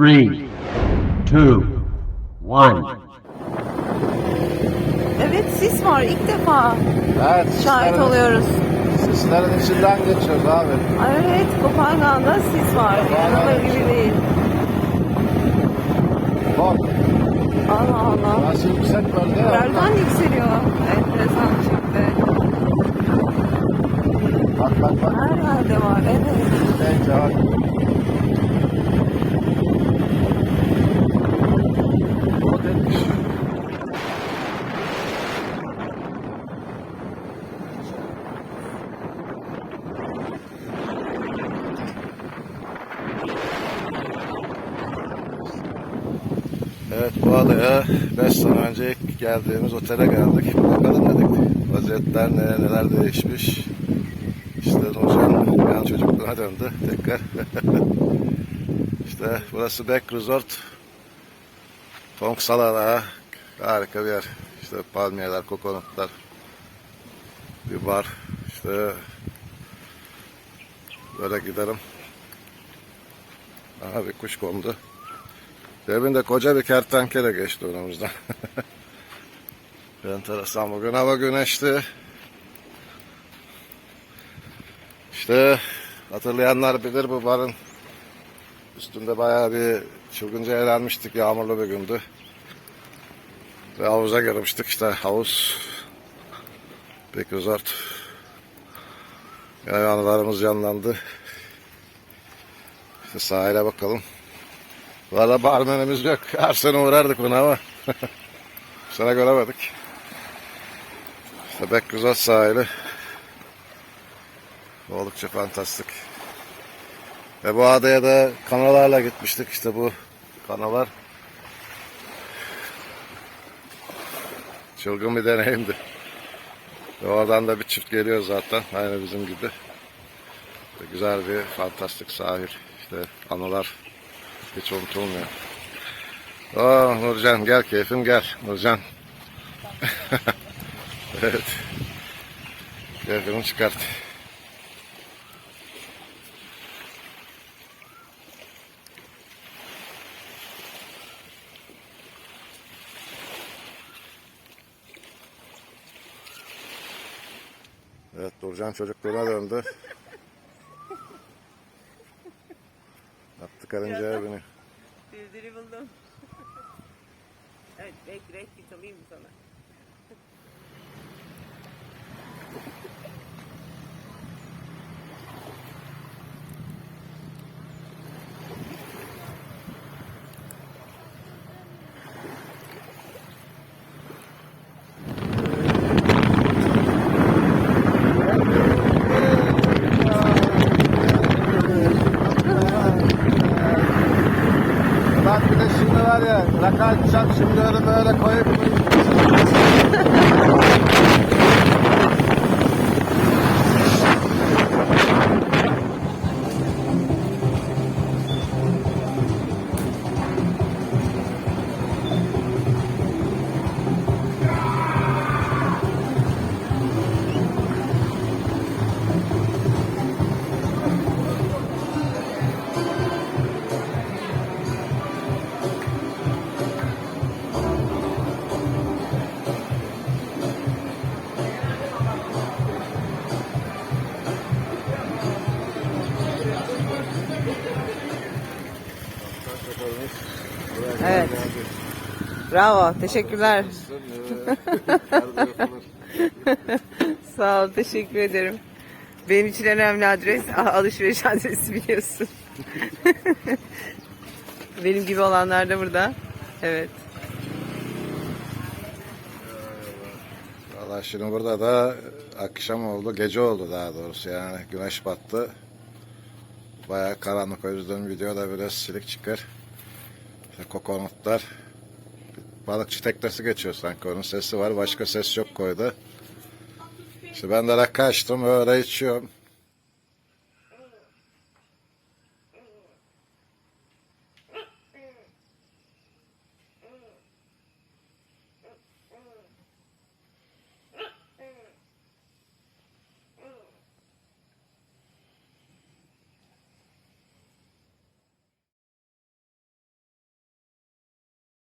three, two, one. Evet sis var ilk defa Evet, şahit sislerin- oluyoruz. Sislerin içinden geçiyoruz abi. Ay, Evet Kopangan'da sis var. İnanılır gibi değil. Bak, Allah Allah. nasıl yüksek bölge ya. Yerden yükseliyor. Enteresan bir şekilde. Bak bak bak. Her yerde var. Evet. Neyse bak. Evet bu adaya 5 sene önce geldiğimiz otele geldik. Bakalım dedik. Vaziyetler ne, neler değişmiş. İşte hocam yan çocukluğuna döndü tekrar. işte burası Beck Resort. Tongsalala. Harika bir yer. İşte palmiyeler, kokonatlar. Bir bar. İşte böyle giderim. Aha bir kuş kondu. Cebinde koca bir kertenkele geçti önümüzden. Enteresan bugün hava güneşli. İşte hatırlayanlar bilir bu barın üstünde bayağı bir çılgınca eğlenmiştik. Yağmurlu bir gündü. Ve havuza girmiştik işte havuz. Big Resort. Yani anılarımız canlandı. İşte sahile bakalım. Valla barmenimiz yok. Her sene uğrardık buna ama. Sene göremedik. İşte Bek Resort sahili. Oldukça fantastik. Ve bu adaya da kanalarla gitmiştik. İşte bu kanalar. Çılgın bir deneyimdi. Ve oradan da bir çift geliyor zaten. Aynı bizim gibi. Ve güzel bir fantastik sahil. İşte anılar hiç unutulmuyor. Aa Nurcan gel keyfim gel Nurcan. evet. Keyfini çıkart. Evet Nurcan çocukluğuna döndü. Attı karıncaya beni. Düzdürü buldum. evet bekle bekle alayım sana. Bak bir de şimdi var ya rakı açacağım şimdi öyle böyle koyup Evet. Bravo. Teşekkürler. Sağ ol. Teşekkür ederim. Benim için önemli adres alışveriş adresi biliyorsun. Benim gibi olanlar da burada. Evet. Valla şimdi burada da akşam oldu, gece oldu daha doğrusu yani güneş battı. Bayağı karanlık o yüzden videoda biraz silik çıkar. Kokonatlar. Balıkçı teknesi geçiyor sanki onun sesi var. Başka ses yok koyda. İşte ben de rakı açtım öyle içiyorum.